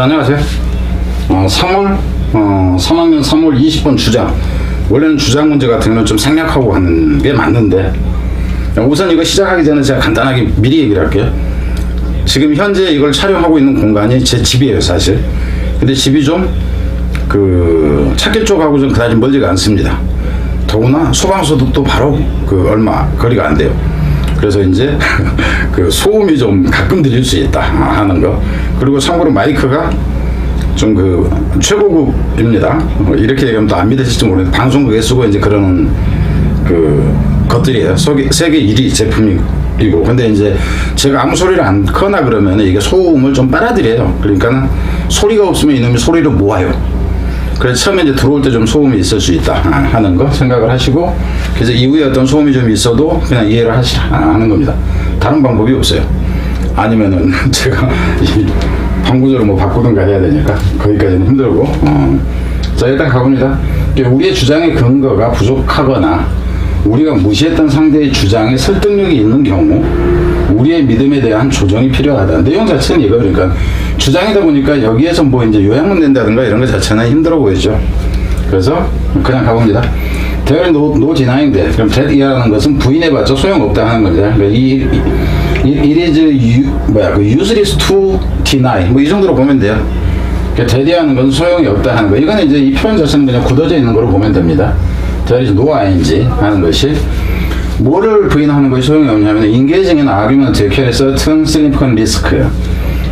자, 안녕하세요. 어, 3월, 어, 3학년 3월 20번 주장. 원래는 주장 문제 같은 경우는 좀 생략하고 하는 게 맞는데, 우선 이거 시작하기 전에 제가 간단하게 미리 얘기를 할게요. 지금 현재 이걸 촬영하고 있는 공간이 제 집이에요, 사실. 근데 집이 좀, 그, 찾길 쪽하고 좀 그다지 멀지가 않습니다. 더구나 소방서도 또 바로 그 얼마 거리가 안 돼요. 그래서 이제 그 소음이 좀 가끔 들릴 수 있다 하는 거. 그리고 참고로 마이크가 좀 그 최고급입니다. 뭐 이렇게 얘기하면 또 안 믿으실지 모르겠는데 방송국에 쓰고 이제 그런 그 것들이에요. 세계, 세계 1위 제품이고. 근데 이제 제가 아무 소리를 안 거나 그러면 이게 소음을 좀 빨아들여요. 그러니까 소리가 없으면 이놈이 소리를 모아요. 그래서 처음에 이제 들어올 때 좀 소음이 있을 수 있다 하는 거 생각을 하시고 그래서 이후에 어떤 소음이 좀 있어도 그냥 이해를 하시라 하는 겁니다. 다른 방법이 없어요. 아니면은 제가 이 방구조를 뭐 바꾸든가 해야 되니까 거기까지는 힘들고 어. 자 일단 가봅니다. 우리의 주장의 근거가 부족하거나 우리가 무시했던 상대의 주장에 설득력이 있는 경우 우리의 믿음에 대한 조정이 필요하다. 내용 자체는 이거 그러니까 주장이다 보니까 여기에서 뭐 이제 요약문 낸다든가 이런 것 자체는 힘들어 보이죠. 그래서 그냥 가봅니다. There no, no denying that. 그럼 that이라는 것은 부인해봤자 소용없다 하는 겁니다. 그러니까 이, 이, it is you, 뭐야 그 useless to deny 뭐 이 정도로 보면 돼요. 그러니까 that이라는 것은 소용이 없다 하는 거. 이거는 이제 이 표현 자체는 그냥 굳어져 있는 거로 보면 됩니다. No ing 하는 것이 뭐를 부인하는 것이 소용이 없냐면 engaging in argument carry certain.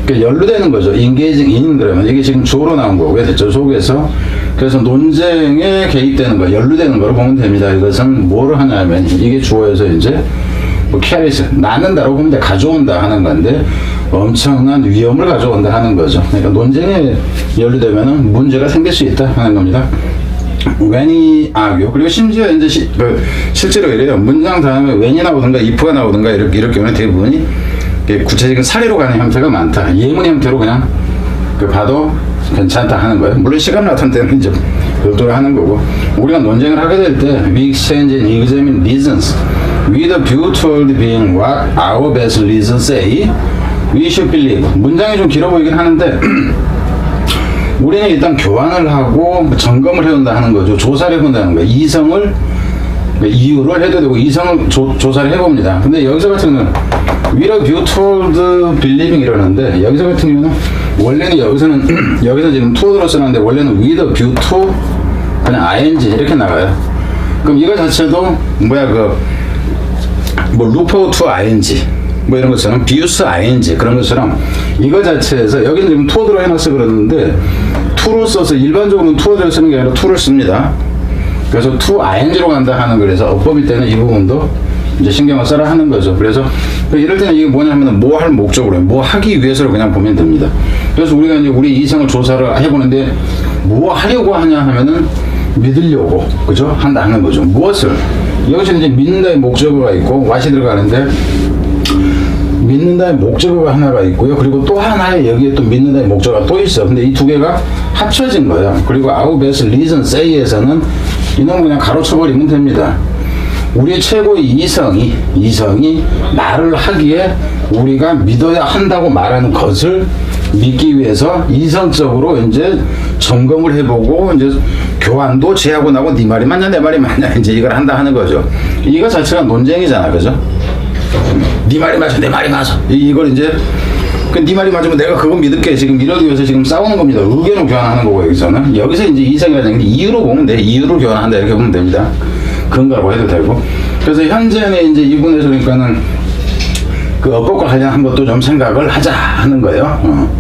그러니까 연루되는 거죠. engaging in 그러면 이게 지금 조로 나온 거고요. 대체 속에서 그래서 논쟁에 개입되는 거, 연루되는 거로 보면 됩니다. 이것은 뭐를 하냐면 이게 주어에서 이제 뭐 carries 낳는다라고 보면 돼. 가져온다 하는 건데 엄청난 위험을 가져온다 하는 거죠. 그러니까 논쟁에 연루되면은 문제가 생길 수 있다 하는 겁니다. When이 argue 그리고 심지어 이제 시, 그 실제로 이래요 문장 다음에 when이 나오든가 if가 나오든가 이렇게 이렇게 하면 대부분이 구체적인 사례로 가는 형태가 많다. 예문 형태로 그냥 그 봐도 괜찮다 하는 거예요. 물론 시간 나타날 때는 이제 별도로 하는 거고. 우리가 논쟁을 하게 될 때 we exchange and examine reasons with a view toward being what our best reasons say we should believe. 문장이 좀 길어 보이긴 하는데 우리는 일단 교환을 하고 점검을 해온다 하는 거죠. 조사를 해본다는 거예요. 이성을 이유를 해도 되고 이성을 조, 조사를 해봅니다. 근데 여기서 같은 경우는 view toward believing 이러는데 여기서 같은 경우는 원래는 여기서는 여기서 지금 towards로 쓰는데 원래는 a view to 그냥 ing 이렇게 나가요. 그럼 이거 자체도 뭐야 그뭐 루퍼 투 ing 뭐 이런 것처럼 비유스 ing 그런 것처럼 이거 자체에서 여기는 지금 투어드로 해놨어 그러는데 투로 써서 일반적으로는 투어드로 쓰는 게 아니라 투를 씁니다. 그래서 투 ing로 간다 하는 그래서 어법일 때는 이 부분도 이제 신경을 써라 하는 거죠. 그래서 이럴 때는 이게 뭐냐면은 뭐할 목적으로 뭐 하기 위해서로 그냥 보면 됩니다. 그래서 우리가 이제 우리 이성을 조사를 해보는데 뭐 하려고 하냐 하면은 믿으려고 그죠 한다 하는 거죠. 무엇을 여기서 이제 믿는다의 목적어가 있고 왓이 들어가는데 믿는다의 목적어가 하나가 있고요. 그리고 또 하나의 여기에 또 믿는다의 목적어가 또 있어. 근데 이 두 개가 합쳐진 거예요. 그리고 best reason say에서는 이놈 그냥 가로쳐버리면 됩니다. 우리의 최고의 이성이 이성이 말을 하기에 우리가 믿어야 한다고 말하는 것을 믿기 위해서 이성적으로 이제 점검을 해보고 이제 교환도 제하고 나고 네 말이 맞냐 내 말이 맞냐 이제 이걸 한다 하는 거죠. 이거 자체가 논쟁이잖아, 그죠? 네 말이 맞아, 내 말이 맞아. 이- 이걸 이제 그네 말이 맞으면 내가 그거 믿을게 지금 이러기 위해서 지금 싸우는 겁니다. 의견을 교환하는 거고 여기서는 여기서 이제 이성이라는 게 이유로 보면 돼. 이유를 교환한다 이렇게 보면 됩니다. 근거라고 해도 되고. 그래서 현재는 이제 이분에서 그러니까는 그 어법과 관련한 것도 좀 생각을 하자 하는 거예요. 어.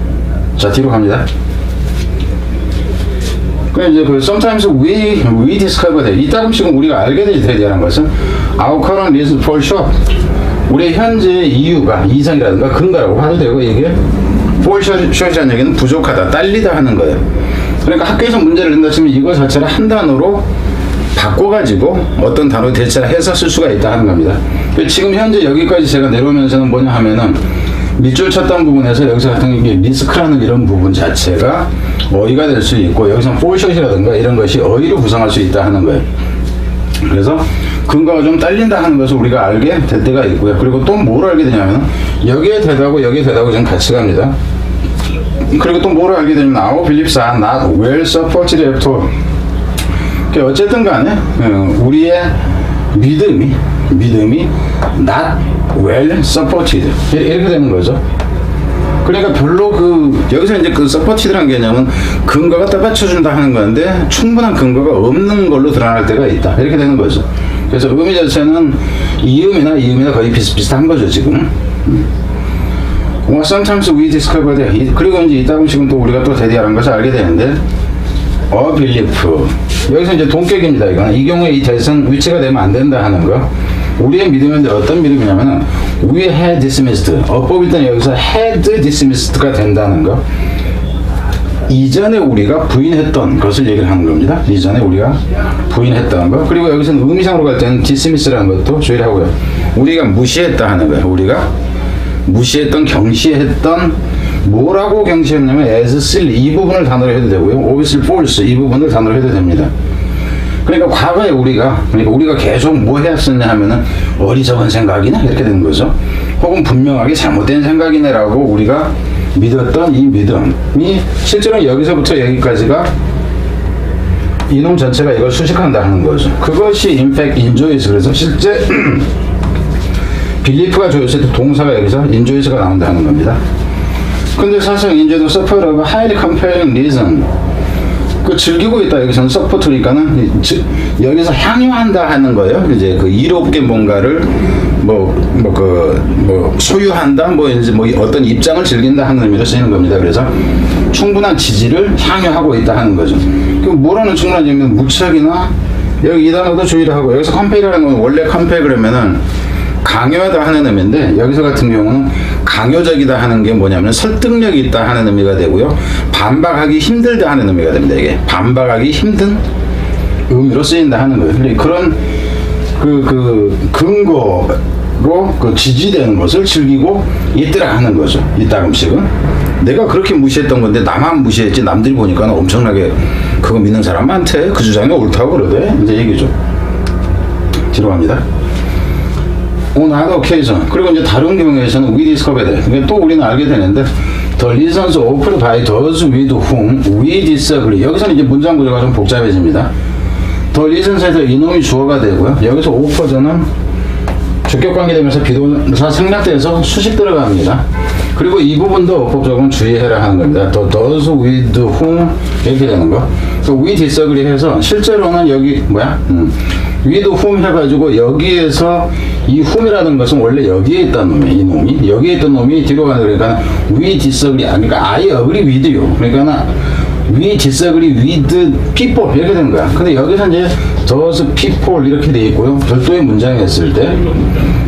자 뒤로 갑니다. 그 이제 그 sometimes we we discover that 이따금씩은 우리가 알게 되지 대한 것은 our current reason for short 우리의 현재 이유가 이상이라든가 근거라고 하도 되고 이게 short이라는 얘기는 부족하다 딸리다 하는 거예요. 그러니까 학교에서 문제를 낸다 치면 이거 자체를 한 단어로 바꿔가지고 어떤 단어 대체를 해서 쓸 수가 있다 하는 겁니다. 지금 현재 여기까지 제가 내려오면서는 뭐냐 하면은 밑줄 쳤던 부분에서 여기서 같은 게 리스크라는 이런 부분 자체가 어휘가 될 수 있고 여기서 폴샷이라든가 이런 것이 어휘로 구성할 수 있다 하는 거예요. 그래서 근거가 좀 딸린다 하는 것을 우리가 알게 될 때가 있고요. 그리고 또 뭘 알게 되냐면 여기에 대다고 여기에 대다고 지금 같이 갑니다. 그리고 또 뭐를 알게 되냐면 our beliefs not well supported at all. 그 어쨌든 간에 어, 우리의 믿음이 믿음이 not well supported 이렇게 되는 거죠. 그러니까 별로 그 여기서 이제 그 서포티드라는 개념은 근거가 떠받쳐준다 하는 건데 충분한 근거가 없는 걸로 드러날 때가 있다. 이렇게 되는 거죠. 그래서 의미 자체는 이음이나 이음이나 거의 비슷비슷한 거죠 지금. 뭐 sometimes we discover that 이- 그리고 이제 이따 보시면 또 우리가 또 대디하는 것을 알게 되는데 a belief 여기서 이제 동격입니다 이거는. 이 경우에 이 대선 위치가 되면 안 된다 하는 거 우리의 믿음인데 어떤 믿음이냐면은 we had dismissed 어법일 때는 여기서 had dismissed가 된다는 거 이전에 우리가 부인했던 것을 얘기를 하는 겁니다. 이전에 우리가 부인했던 거. 그리고 여기서는 의미상으로 갈 때는 dismiss라는 것도 조율 하고요. 우리가 무시했다 하는 거예요. 우리가 무시했던, 경시했던 뭐라고 경시했냐면 as silly 이 부분을 단어로 해도 되고요. obviously false 이 부분을 단어로 해도 됩니다. 그러니까 과거에 우리가 그러니까 우리가 계속 뭐 했었냐 하면은 어리석은 생각이나 이렇게 되는 거죠. 혹은 분명하게 잘못된 생각이네라고 우리가 믿었던 이 믿음이 실제로 여기서부터 여기까지가 이놈 전체가 이걸 수식한다 하는 거죠. 그것이 fact enjoys 그래서 실제 빌리프가 조였을 때 동사가 여기서 enjoys가 나온다는 겁니다. 근데 사실 enjoy도 suffer가 highly compelling reason 그 즐기고 있다 여기서는 서포트니까는 여기서 향유한다 하는 거예요. 이제 그 이롭게 뭔가를 뭐 뭐 그 뭐 소유한다 뭐 이제 뭐 어떤 입장을 즐긴다 하는 의미로 쓰이는 겁니다. 그래서 충분한 지지를 향유하고 있다 하는 거죠. 그 뭐라는 충분한 의미는 무척이나 여기 이 단어도 주의를 하고 여기서 컴페이라는 건 원래 컴페 그러면은 강요하다 하는 의미인데 여기서 같은 경우는 강요적이다 하는 게 뭐냐면 설득력이 있다 하는 의미가 되고요. 반박하기 힘들다 하는 의미가 됩니다. 이게 반박하기 힘든 의미로 쓰인다 하는 거예요. 그런 그, 그 근거로 그 지지되는 것을 즐기고 있더라 하는 거죠. 이따금씩은. 내가 그렇게 무시했던 건데 나만 무시했지 남들이 보니까 엄청나게 그거 믿는 사람 많대. 그 주장이 옳다고 그러대. 이제 얘기죠. 뒤로 갑니다. On other occasion 그리고 이제 다른 경우에서는 we discover that 그러니까 또 우리는 알게 되는데 the reasons offered by those with whom we disagree 여기서는 이제 문장 구조가 좀 복잡해집니다 the reasons에서 이놈이 주어가 되고요 여기서 offered는 주격 관계되면서 비동사 생략돼서 수식 들어갑니다 그리고 이 부분도 어법적으로 주의해라 하는 겁니다 the those with whom 이렇게 되는 거그 we disagree 해서 실제로는 여기 뭐야 음. 위도 훔 해가지고 여기에서 이 훔이라는 것은 원래 여기에 있던 놈이에요. 이 놈이 여기에 있던 놈이 뒤로 가는 그러니까 we disagree 아, 그러니까 I agree with you. 그러니까 we disagree with people 이렇게 되는 거야. 근데 여기서 이제 those people 이렇게 돼 있고요. 별도의 문장이 했을 때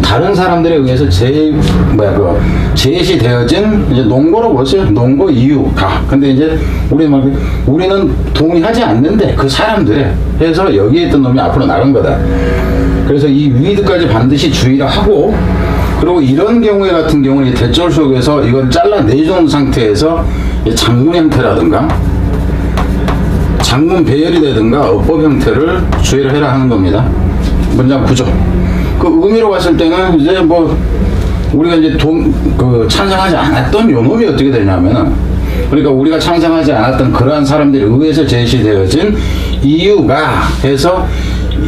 다른 사람들에 의해서 제 뭐야 그 제시되어진 이제 논거로 보세요. 논거 이유가. 근데 이제 우리 말 우리는 동의하지 않는데 그 사람들에 해서 여기에 있던 놈이 앞으로 나간 거다. 그래서 이 위드까지 반드시 주의를 하고 그리고 이런 경우에 같은 경우는 이 대절 속에서 이걸 잘라내준 상태에서 이 장문 형태라든가 장문 배열이 되든가 어법 형태를 주의를 해라 하는 겁니다. 문장 구조. 그 의미로 봤을 때는 이제 뭐 우리가 이제 동, 그 찬성하지 않았던 요 놈이 어떻게 되냐면은 그러니까 우리가 찬성하지 않았던 그러한 사람들에 의해서 제시되어진 이유가 해서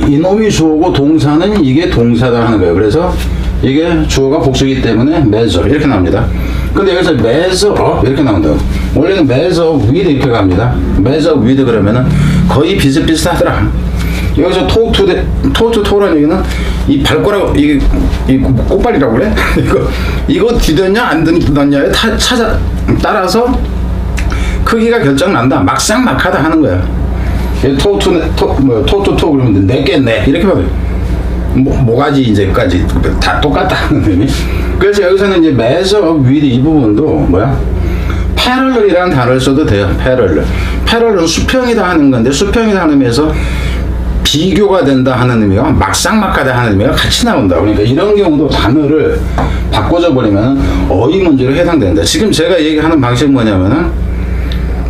이놈이 주어고 동사는 이게 동사다 하는 거예요. 그래서 이게 주어가 복수이기 때문에 measure 이렇게 나옵니다. 근데 여기서 up 이렇게 나온다고. 원래는 measure 이렇게 갑니다. measure 그러면은 거의 비슷비슷하더라. 여기서 토투 토투 토라는 얘기는 이 발가락 이게 이 꽃발이라고 그래? 이거 이거 뒤졌냐 안 뒤졌냐에 타, 찾아 따라서 크기가 결정난다. 막상 막하다 하는 거야. 토투 토 뭐 토투 토 그러면 내겠네 이렇게 봐요. 뭐, 모가지 이제까지 다 똑같다 하는. 그래서 여기서는 이제 매서 위드 이 부분도 뭐야? 패럴이라는 단어를 써도 돼요. 패럴. 패럴은 수평이다 하는 건데 수평이다 하는 의미에서 비교가 된다 하는 의미가 막상막하다 하는 의미가 같이 나온다. 그러니까 이런 경우도 단어를 바꿔줘 버리면 어휘 문제로 해당된다. 지금 제가 얘기하는 방식은 뭐냐면은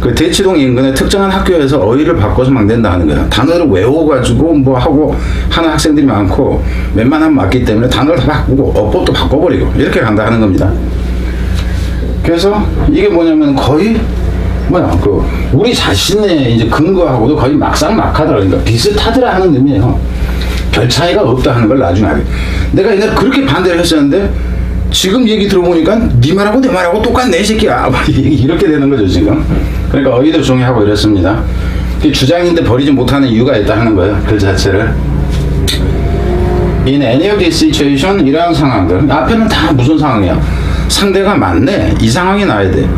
그 대치동 인근의 특정한 학교에서 어휘를 바꿔서 막 낸다 하는 거야. 단어를 외워가지고 뭐 하고 하는 학생들이 많고 웬만하면 맞기 때문에 단어를 다 바꾸고 어법도 바꿔버리고 이렇게 간다 하는 겁니다. 그래서 이게 뭐냐면 거의 뭐야 그 우리 자신의 이제 근거하고도 거의 막상막하더라 그러니까 비슷하더라 하는 의미예요. 별 차이가 없다 하는 걸 나중에 알게. 내가 옛날에 그렇게 반대를 했었는데 지금 얘기 들어보니까 네 말하고 내 말하고 똑같네 이 새끼야 막 이렇게 되는 거죠 지금. 그러니까 어휘도 종이하고 이랬습니다. 그 주장인데 버리지 못하는 이유가 있다 하는 거예요 글 자체를. In any of this situation 이러한 상황들 앞에는 다 무슨 상황이야 상대가 맞네 이 상황이 나야 돼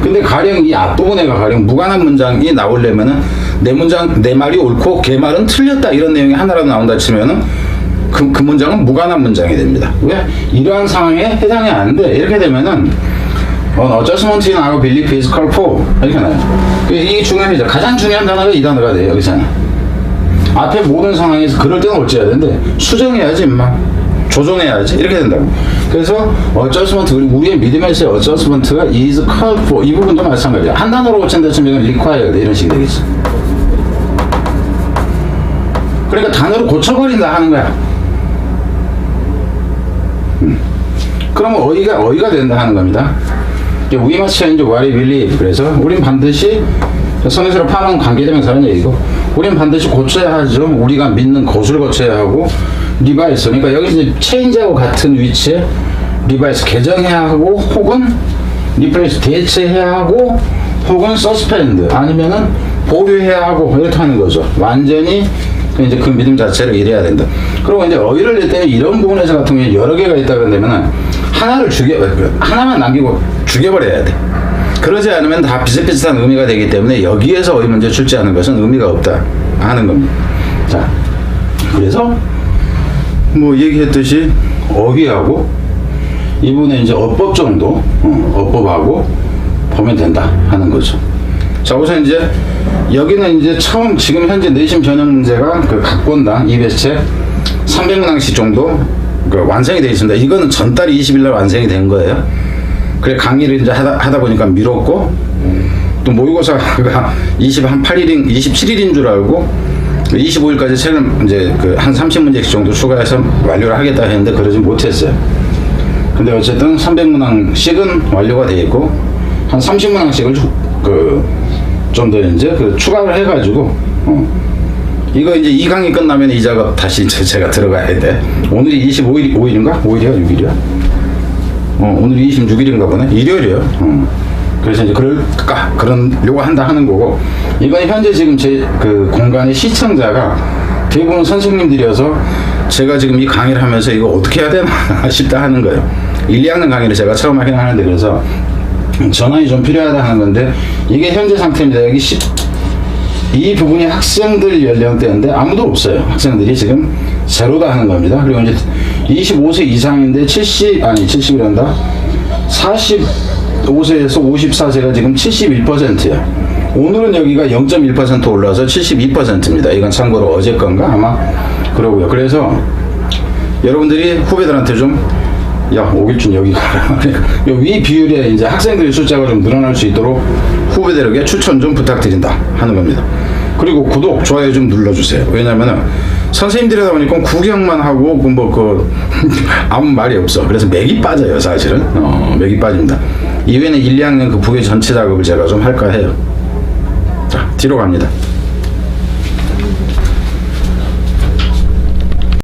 근데 가령 이 앞부분에가 가령 무관한 문장이 나오려면은 내 문장 내 말이 옳고 걔 말은 틀렸다 이런 내용이 하나라도 나온다 치면은 그, 그 문장은 무관한 문장이 됩니다. 왜? 이러한 상황에 해당이 안 돼. 이렇게 되면은 어, adjustment in our 이렇게 나요. 이게 중요하죠 가장 중요한 단어가 이 단어가 돼요 여기서는. 앞에 모든 상황에서 그럴 때는 어찌해야 되는데 수정해야지 임마. 조정해야지. 이렇게 된다고. 그래서 어쩌스먼트 그리고 우리의 믿음에서의 어쩌스먼트가 is called for. 이 부분도 마찬가지야. 한 단어로 고친다 치면 이건 required 이런 식이 되겠지 그러니까 단어를 고쳐버린다 하는 거야 음. 그러면 어휘가 어휘가 된다 하는 겁니다. we must change 그래서 우린 반드시 성에서로 파는 관계대명사는 얘기고 우린 반드시 고쳐야 하죠 우리가 믿는 것을 고쳐야 하고 리바이스. 그러니까 여기 이제 체인지하고 같은 위치에 리바이스 개정해야 하고 혹은 리플레이스 대체해야 하고 혹은 서스펜드 아니면은 보류해야 하고 이렇게 하는 거죠. 완전히 그 이제 그 믿음 자체를 잃어야 된다. 그리고 이제 어휘를 낼 때는 이런 부분에서 같은 경우에 여러 개가 있다 그러면은 하나를 죽여 하나만 남기고 죽여버려야 돼. 그러지 않으면 다 비슷비슷한 의미가 되기 때문에 여기에서 어휘 문제 출제하는 것은 의미가 없다 하는 겁니다. 자, 그래서 뭐 얘기했듯이 어휘하고 이분의 이제 어법 정도 어, 어법하고 보면 된다 하는 거죠. 자 우선 이제 여기는 이제 처음 지금 현재 내심 전형 문제가 그 각본당 200책 300문항씩 정도 그 완성이 되어 있습니다. 이거는 전달 20일 날 완성이 된 거예요. 그래 강의를 이제 하다, 하다 보니까 미뤘고 또 모의고사가 28일인 27일인 줄 알고 25일까지 책을 이제 그 한 30문제씩 정도 추가해서 완료를 하겠다 했는데 그러지 못했어요. 근데 어쨌든 300문항씩은 완료가 돼 있고 한 30문항씩을 그좀 더 이제 그 추가를 해가지고 어. 이거 이제 이 강의 끝나면 이 작업 다시 이제 제가 들어가야 돼. 오늘이 25일 5일인가? 5일이야 6일이야? 어, 오늘이 26일인가 보네. 일요일이에요. 어. 그래서 이제 그럴까 그런려고 한다 하는 거고 이건 현재 지금 제 그 공간의 시청자가 대부분 선생님들이어서 제가 지금 이 강의를 하면서 이거 어떻게 해야 되나 싶다 하는 거예요. 1, 2학년 강의를 제가 처음 하긴 하는데 그래서 전환이 좀 필요하다 하는 건데 이게 현재 상태입니다. 여기 10, 이 부분이 학생들 연령대인데 아무도 없어요. 학생들이 지금 제로다 하는 겁니다. 그리고 이제 25세 이상인데 70 아니 70이란다. 45세에서 54세가 지금 71%야. 오늘은 여기가 0.1% 올라서 72%입니다. 이건 참고로 어제 건가 아마 그러고요. 그래서 여러분들이 후배들한테 좀 야, 오길준 여기 가라. 위 비율에 이제 학생들의 숫자가 좀 늘어날 수 있도록 후배들에게 추천 좀 부탁드린다 하는 겁니다. 그리고 구독, 좋아요 좀 눌러주세요. 왜냐면은 선생님들이다 보니까 구경만 하고 뭐그 아무 말이 없어. 그래서 맥이 빠져요, 사실은. 어, 맥이 빠집니다. 이후에는 1, 2학년 그 부계 전체 작업을 제가 좀 할까 해요. 자, 뒤로 갑니다.